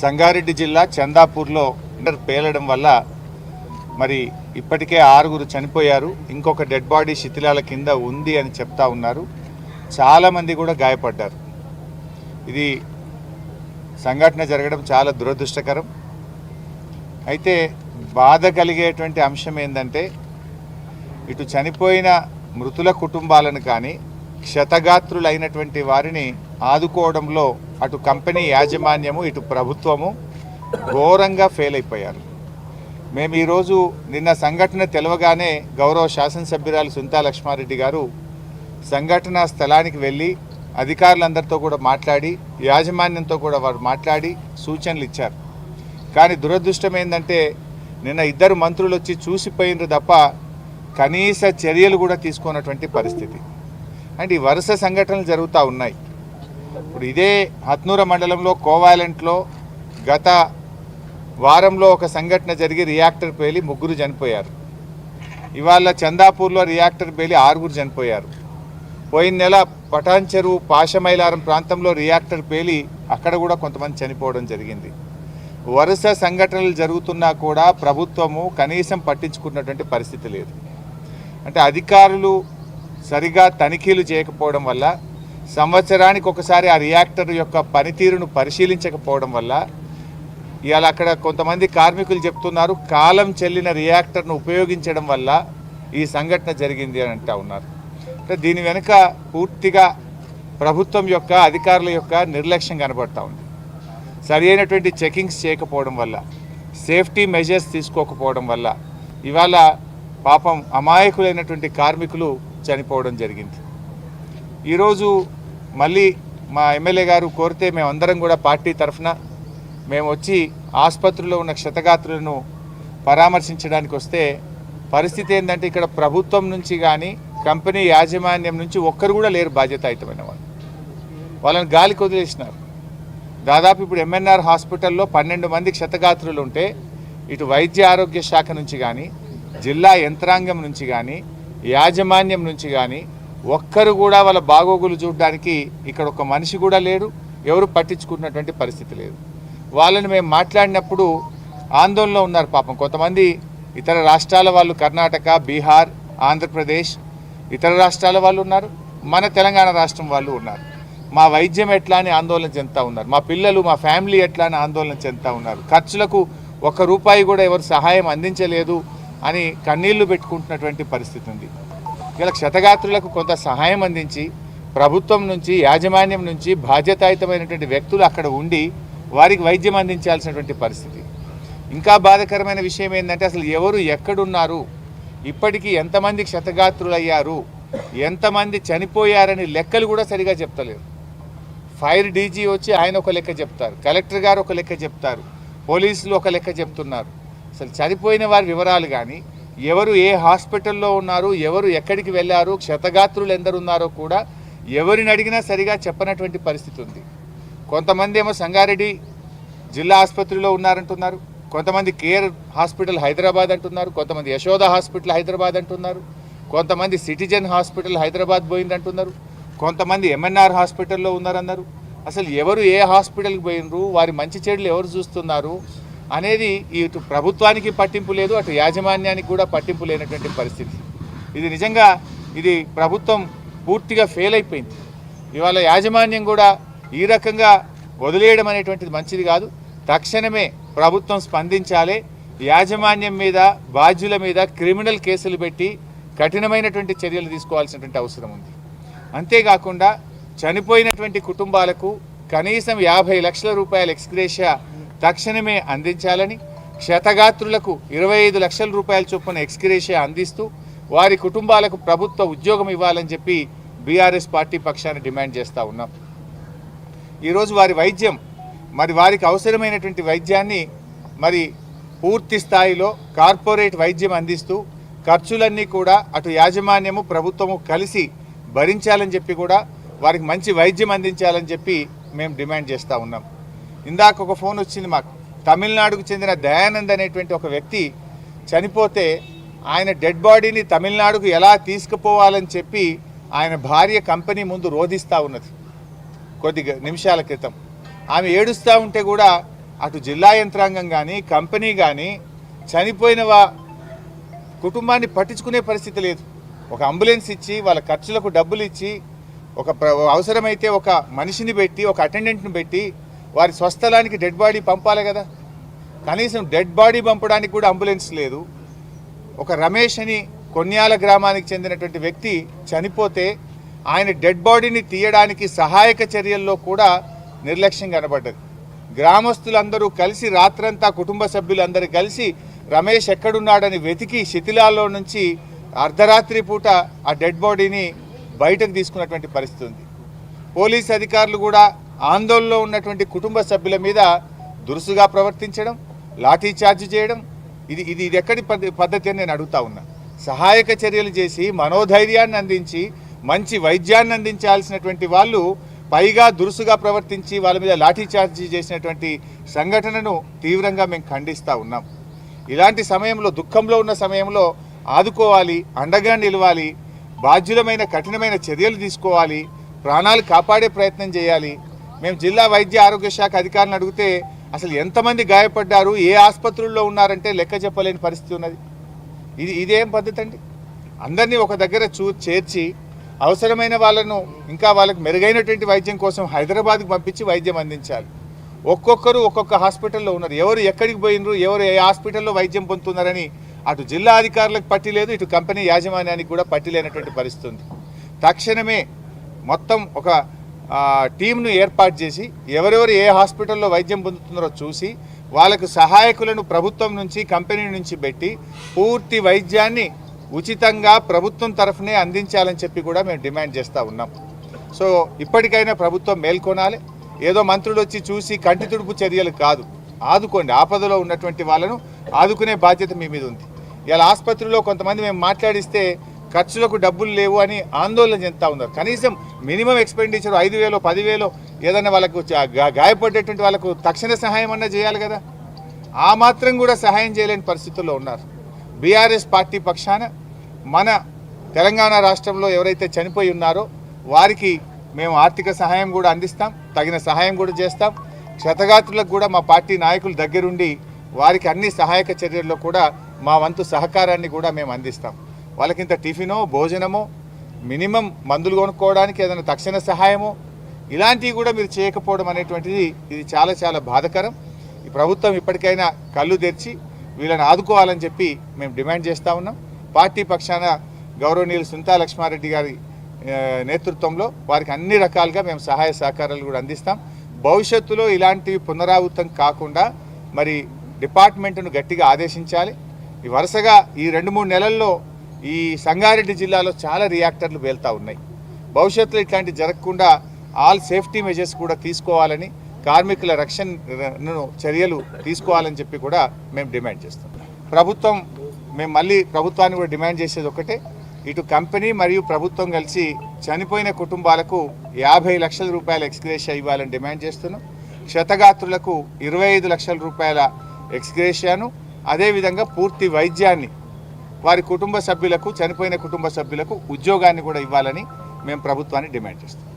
సంగారెడ్డి జిల్లా చందాపూర్లో ఇంటర్ పేలడం వల్ల మరి ఇప్పటికే ఆరుగురు చనిపోయారు. ఇంకొక డెడ్ బాడీ శిథిలాల కింద ఉంది అని చెప్తా ఉన్నారు. చాలామంది కూడా గాయపడ్డారు. ఇది సంఘటన జరగడం చాలా దురదృష్టకరం. అయితే బాధ కలిగేటువంటి అంశం ఏంటంటే ఇటు చనిపోయిన మృతుల కుటుంబాలను కానీ క్షతగాత్రులైనటువంటి వారిని ఆదుకోవడంలో అటు కంపెనీ యాజమాన్యము ఇటు ప్రభుత్వము ఘోరంగా ఫెయిల్ అయిపోయారు. మేము ఈరోజు నిన్న సంఘటన తెలవగానే గౌరవ శాసనసభ్యురాలు సుంతా లక్ష్మారెడ్డి గారు సంఘటన స్థలానికి వెళ్ళి అధికారులందరితో కూడా మాట్లాడి యాజమాన్యంతో కూడా వారు మాట్లాడి సూచనలు ఇచ్చారు. కానీ దురదృష్టం ఏంటంటే నిన్న ఇద్దరు మంత్రులు వచ్చి చూసిపోయినరు తప్ప కనీస చర్యలు కూడా తీసుకున్నటువంటి పరిస్థితి. అంటే ఈ వరుస సంఘటనలు జరుగుతూ ఉన్నాయి. ఇప్పుడు ఇదే హత్నూర మండలంలో కోవాలెంట్లో గత వారంలో ఒక సంఘటన జరిగి రియాక్టర్ పేలి ముగ్గురు చనిపోయారు. ఇవాళ చందాపూర్లో రియాక్టర్ పేలి ఆరుగురు చనిపోయారు. పోయిన నెల పటాన్ చెరువు పాషమైలారం ప్రాంతంలో రియాక్టర్ పేలి అక్కడ కూడా కొంతమంది చనిపోవడం జరిగింది. వరుస సంఘటనలు జరుగుతున్నా కూడా ప్రభుత్వము కనీసం పట్టించుకున్నటువంటి పరిస్థితి లేదు. అంటే అధికారులు సరిగా తనిఖీలు చేయకపోవడం వల్ల సంవత్సరానికి ఒకసారి ఆ రియాక్టర్ యొక్క పనితీరును పరిశీలించకపోవడం వల్ల ఇవాళ అక్కడ కొంతమంది కార్మికులు చెప్తున్నారు కాలం చెల్లిన రియాక్టర్ను ఉపయోగించడం వల్ల ఈ సంఘటన జరిగింది అని అంటా ఉన్నారు. అంటే దీని వెనుక పూర్తిగా ప్రభుత్వం యొక్క అధికారుల యొక్క నిర్లక్ష్యం కనబడతా ఉంది. సరి అయినటువంటి చెకింగ్స్ చేయకపోవడం వల్ల సేఫ్టీ మెజర్స్ తీసుకోకపోవడం వల్ల ఇవాళ పాపం అమాయకులైనటువంటి కార్మికులు చనిపోవడం జరిగింది. ఈరోజు మళ్ళీ మా ఎమ్మెల్యే గారు కోరితే మేమందరం కూడా పార్టీ తరఫున మేము వచ్చి ఆసుపత్రిలో ఉన్న క్షతగాత్రులను పరామర్శించడానికి వస్తే పరిస్థితి ఏంటంటే ఇక్కడ ప్రభుత్వం నుంచి కానీ కంపెనీ యాజమాన్యం నుంచి ఒక్కరు కూడా లేరు బాధ్యతాయుతమైన వాళ్ళు. వాళ్ళని గాలికి వదిలేసినారు. దాదాపు ఇప్పుడు ఎంఎన్ఆర్ హాస్పిటల్లో పన్నెండు మంది క్షతగాత్రులు ఉంటే ఇటు వైద్య ఆరోగ్య శాఖ నుంచి కానీ జిల్లా యంత్రాంగం నుంచి కానీ యాజమాన్యం నుంచి కానీ ఒక్కరు కూడా వాళ్ళ బాగోగులు చూడడానికి ఇక్కడ ఒక మనిషి కూడా లేరు ఎవరు పట్టించుకున్నటువంటి పరిస్థితి లేదు. వాళ్ళని మేము మాట్లాడినప్పుడు ఆందోళనలో ఉన్నారు పాపం. కొంతమంది ఇతర రాష్ట్రాల వాళ్ళు కర్ణాటక బీహార్ ఆంధ్రప్రదేశ్ ఇతర రాష్ట్రాల వాళ్ళు ఉన్నారు మన తెలంగాణ రాష్ట్రం వాళ్ళు ఉన్నారు. మా వైద్యం ఎట్లా అని ఆందోళన చెందుతూ ఉన్నారు. మా పిల్లలు మా ఫ్యామిలీ ఎట్లా అని ఆందోళన చెందుతూ ఉన్నారు. ఖర్చులకు ఒక్క రూపాయి కూడా ఎవరు సహాయం అందించలేదు అని కన్నీళ్ళు పెట్టుకుంటున్నటువంటి పరిస్థితి ఉంది. ఇలా క్షతగాత్రులకు కొంత సహాయం అందించి ప్రభుత్వం నుంచి యాజమాన్యం నుంచి బాధ్యతాయుతమైనటువంటి వ్యక్తులు అక్కడ ఉండి వారికి వైద్యం అందించాల్సినటువంటి పరిస్థితి. ఇంకా బాధకరమైన విషయం ఏంటంటే అసలు ఎవరు ఎక్కడున్నారు? ఇప్పటికీ ఎంతమంది క్షతగాత్రులయ్యారు? ఎంతమంది చనిపోయారని లెక్కలు కూడా సరిగా చెప్తలేరు. ఫైర్ డీజీ వచ్చి ఆయన ఒక లెక్క చెప్తారు. కలెక్టర్ గారు ఒక లెక్క చెప్తారు. పోలీసులు ఒక లెక్క చెప్తున్నారు. అసలు చనిపోయిన వారి వివరాలు కానీ ఎవరు ఏ హాస్పిటల్లో ఉన్నారు ఎవరు ఎక్కడికి వెళ్ళారు క్షతగాత్రులు ఎందరు ఉన్నారో కూడా ఎవరిని అడిగినా సరిగా చెప్పనటువంటి పరిస్థితి ఉంది. కొంతమంది ఏమో సంగారెడ్డి జిల్లా ఆసుపత్రిలో ఉన్నారంటున్నారు కొంతమంది కేర్ హాస్పిటల్ హైదరాబాద్ అంటున్నారు కొంతమంది యశోద హాస్పిటల్ హైదరాబాద్ అంటున్నారు కొంతమంది సిటిజన్ హాస్పిటల్ హైదరాబాద్ పోయిందంటున్నారు కొంతమంది ఎంఎన్ఆర్ హాస్పిటల్లో ఉన్నారన్నారు. అసలు ఎవరు ఏ హాస్పిటల్కి పోయినరు వారి మంచి చెడులు ఎవరు చూస్తున్నారు అనేది ఇటు ప్రభుత్వానికి పట్టింపు లేదు అటు యాజమాన్యానికి కూడా పట్టింపు లేనటువంటి పరిస్థితి. ఇది నిజంగా ఇది ప్రభుత్వం పూర్తిగా ఫెయిల్ అయిపోయింది. ఇవాళ యాజమాన్యం కూడా ఈ రకంగా వదిలేయడం అనేటువంటిది మంచిది కాదు. తక్షణమే ప్రభుత్వం స్పందించాలి. యాజమాన్యం మీద బాధ్యుల మీద క్రిమినల్ కేసులు పెట్టి కఠినమైనటువంటి చర్యలు తీసుకోవాల్సినటువంటి అవసరం ఉంది. అంతేకాకుండా చనిపోయినటువంటి కుటుంబాలకు కనీసం యాభై లక్షల రూపాయల ఎక్స్గ్రేషియా తక్షణమే అందించాలని క్షతగాత్రులకు ఇరవై ఐదు లక్షల రూపాయల చొప్పున ఎక్స్గ్రేషియా అందిస్తూ వారి కుటుంబాలకు ప్రభుత్వ ఉద్యోగం ఇవ్వాలని చెప్పి బీఆర్ఎస్ పార్టీ పక్షాన్ని డిమాండ్ చేస్తూ ఉన్నాం. ఈరోజు వారి వైద్యం మరి వారికి అవసరమైనటువంటి వైద్యాన్ని మరి పూర్తి స్థాయిలో కార్పొరేట్ వైద్యం అందిస్తూ ఖర్చులన్నీ కూడా అటు యాజమాన్యము ప్రభుత్వము కలిసి భరించాలని చెప్పి కూడా వారికి మంచి వైద్యం అందించాలని చెప్పి మేము డిమాండ్ చేస్తూ ఉన్నాం. ఇందాక ఒక ఫోన్ వచ్చింది మాకు. తమిళనాడుకు చెందిన దయానంద్ అనేటువంటి ఒక వ్యక్తి చనిపోతే ఆయన డెడ్ బాడీని తమిళనాడుకు ఎలా తీసుకుపోవాలని చెప్పి ఆయన భార్య కంపెనీ ముందు రోధిస్తూ ఉన్నది కొద్ది నిమిషాల క్రితం. ఆమె ఏడుస్తూ ఉంటే కూడా అటు జిల్లా యంత్రాంగం కానీ కంపెనీ కానీ చనిపోయిన వా కుటుంబాన్ని పట్టించుకునే పరిస్థితి లేదు. ఒక అంబులెన్స్ ఇచ్చి వాళ్ళ ఖర్చులకు డబ్బులు ఇచ్చి ఒక ప్ర- అవసరమైతే ఒక మనిషిని పెట్టి ఒక అటెండెంట్ని పెట్టి వారి స్వస్థలానికి డెడ్ బాడీ పంపాలి కదా. కనీసం డెడ్ బాడీ పంపడానికి కూడా అంబులెన్స్ లేదు. ఒక రమేష్ అని కొన్యాల గ్రామానికి చెందినటువంటి వ్యక్తి చనిపోతే ఆయన డెడ్ బాడీని తీయడానికి సహాయక చర్యల్లో కూడా నిర్లక్ష్యం కనబడ్డది. గ్రామస్తులందరూ కలిసి రాత్రంతా కుటుంబ సభ్యులందరూ కలిసి రమేష్ ఎక్కడున్నాడని వెతికి శిథిలాల్లో నుంచి అర్ధరాత్రి పూట ఆ డెడ్ బాడీని బయటకు తీసుకున్నటువంటి పరిస్థితి ఉంది. పోలీస్ అధికారులు కూడా ఆందోళనలో ఉన్నటువంటి కుటుంబ సభ్యుల మీద దురుసుగా ప్రవర్తించడం లాఠీ చార్జ్ చేయడం ఇది ఇది ఇది ఎక్కడి పద్ధతి అని నేను అడుగుతా ఉన్నా. సహాయక చర్యలు చేసి మనోధైర్యాన్ని అందించి మంచి వైద్యాన్ని అందించాల్సినటువంటి వాళ్ళు పైగా దురుసుగా ప్రవర్తించి వాళ్ళ మీద లాఠీ చార్జ్ చేసినటువంటి సంఘటనను తీవ్రంగా మేము ఖండిస్తూ ఉన్నాం. ఇలాంటి సమయంలో దుఃఖంలో ఉన్న సమయంలో ఆదుకోవాలి అండగా నిలవాలి బాధ్యులమైన కఠినమైన చర్యలు తీసుకోవాలి ప్రాణాలు కాపాడే ప్రయత్నం చేయాలి మేము జిల్లా వైద్య ఆరోగ్య శాఖ అధికారులను అడిగితే అసలు ఎంతమంది గాయపడ్డారు ఏ ఆసుపత్రుల్లో ఉన్నారంటే లెక్క చెప్పలేని పరిస్థితి ఉన్నది. ఇది ఇదేం పద్ధతి అండి? అందరినీ ఒక దగ్గర చూ చేర్చి అవసరమైన వాళ్ళను ఇంకా వాళ్ళకి మెరుగైనటువంటి వైద్యం కోసం హైదరాబాద్కి పంపించి వైద్యం అందించాలి. ఒక్కొక్కరు ఒక్కొక్క హాస్పిటల్లో ఉన్నారు. ఎవరు ఎక్కడికి పోయినరు ఎవరు ఏ హాస్పిటల్లో వైద్యం పొందుతున్నారని అటు జిల్లా అధికారులకు పట్టి లేదు ఇటు కంపెనీ యాజమాన్యానికి కూడా పట్టి లేనటువంటి పరిస్థితి ఉంది. తక్షణమే మొత్తం ఒక టీంను ఏర్పాటు చేసి ఎవరెవరు ఏ హాస్పిటల్లో వైద్యం పొందుతున్నారో చూసి వాళ్ళకు సహాయకులను ప్రభుత్వం నుంచి కంపెనీ నుంచి పెట్టి పూర్తి వైద్యాన్ని ఉచితంగా ప్రభుత్వం తరఫునే అందించాలని చెప్పి కూడా మేము డిమాండ్ చేస్తూ ఉన్నాం. సో ఇప్పటికైనా ప్రభుత్వం మేల్కొనాలి. ఏదో మంత్రులు వచ్చి చూసి కంటి తుడుపు చర్యలు కాదు. ఆదుకోండి. ఆపదలో ఉన్నటువంటి వాళ్ళను ఆదుకునే బాధ్యత మీ మీద ఉంది. ఇలా ఆసుపత్రిలో కొంతమంది మేము మాట్లాడిస్తే ఖర్చులకు డబ్బులు లేవు అని ఆందోళన చెందుతూ ఉన్నారు. కనీసం మినిమం ఎక్స్పెండిచర్ ఐదు వేలు పదివేలు ఏదైనా వాళ్ళకు గా- గాయపడేటువంటి వాళ్ళకు తక్షణ సహాయం అన్నా చేయాలి కదా? ఆ మాత్రం కూడా సహాయం చేయలేని పరిస్థితుల్లో ఉన్నారు. బీఆర్ఎస్ పార్టీ పక్షాన మన తెలంగాణ రాష్ట్రంలో ఎవరైతే చనిపోయి ఉన్నారో వారికి మేము ఆర్థిక సహాయం కూడా అందిస్తాం తగిన సహాయం కూడా చేస్తాం. క్షతగాత్రులకు కూడా మా పార్టీ నాయకులు దగ్గరుండి వారికి అన్ని సహాయక చర్యల్లో కూడా మా వంతు సహకారాన్ని కూడా మేము అందిస్తాం. వాళ్ళకింత టిఫినో భోజనమో మినిమం మందులు కొనుక్కోవడానికి ఏదైనా తక్షణ సహాయమో ఇలాంటివి కూడా మీరు చేయకపోవడం అనేటువంటిది ఇది చాలా చాలా బాధకరం. ఈ ప్రభుత్వం ఇప్పటికైనా కళ్ళు తెరిచి వీళ్ళని ఆదుకోవాలని చెప్పి మేము డిమాండ్ చేస్తూ ఉన్నాం. పార్టీ పక్షాన గౌరవనీయులు సునీతా లక్ష్మారెడ్డి గారి నేతృత్వంలో వారికి అన్ని రకాలుగా మేము సహాయ సహకారాలు కూడా అందిస్తాం. భవిష్యత్తులో ఇలాంటివి పునరావృతం కాకుండా మరి డిపార్ట్మెంట్ను గట్టిగా ఆదేశించాలి. ఈ వరుసగా ఈ రెండు మూడు నెలల్లో ఈ సంగారెడ్డి జిల్లాలో చాలా రియాక్టర్లు పేలుతూ ఉన్నాయి. భవిష్యత్తులో ఇట్లాంటి జరగకుండా ఆల్ సేఫ్టీ మెజర్స్ కూడా తీసుకోవాలని కార్మికుల రక్షణను చర్యలు తీసుకోవాలని చెప్పి కూడా మేము డిమాండ్ చేస్తాం. ప్రభుత్వం మేము మళ్ళీ ప్రభుత్వాన్ని కూడా డిమాండ్ చేసేది ఒకటే. ఇటు కంపెనీ మరియు ప్రభుత్వం కలిసి చనిపోయిన కుటుంబాలకు యాభై లక్షల రూపాయల ఎక్స్గ్రేషియా ఇవ్వాలని డిమాండ్ చేస్తున్నాం. క్షతగాత్రులకు ఇరవై ఐదు లక్షల రూపాయల ఎక్స్గ్రేషియాను అదేవిధంగా పూర్తి వైద్యాన్ని వారి కుటుంబ సభ్యులకు చనిపోయిన కుటుంబ సభ్యులకు ఉద్యోగాన్ని కూడా ఇవ్వాలని మేము ప్రభుత్వాన్ని డిమాండ్ చేస్తాం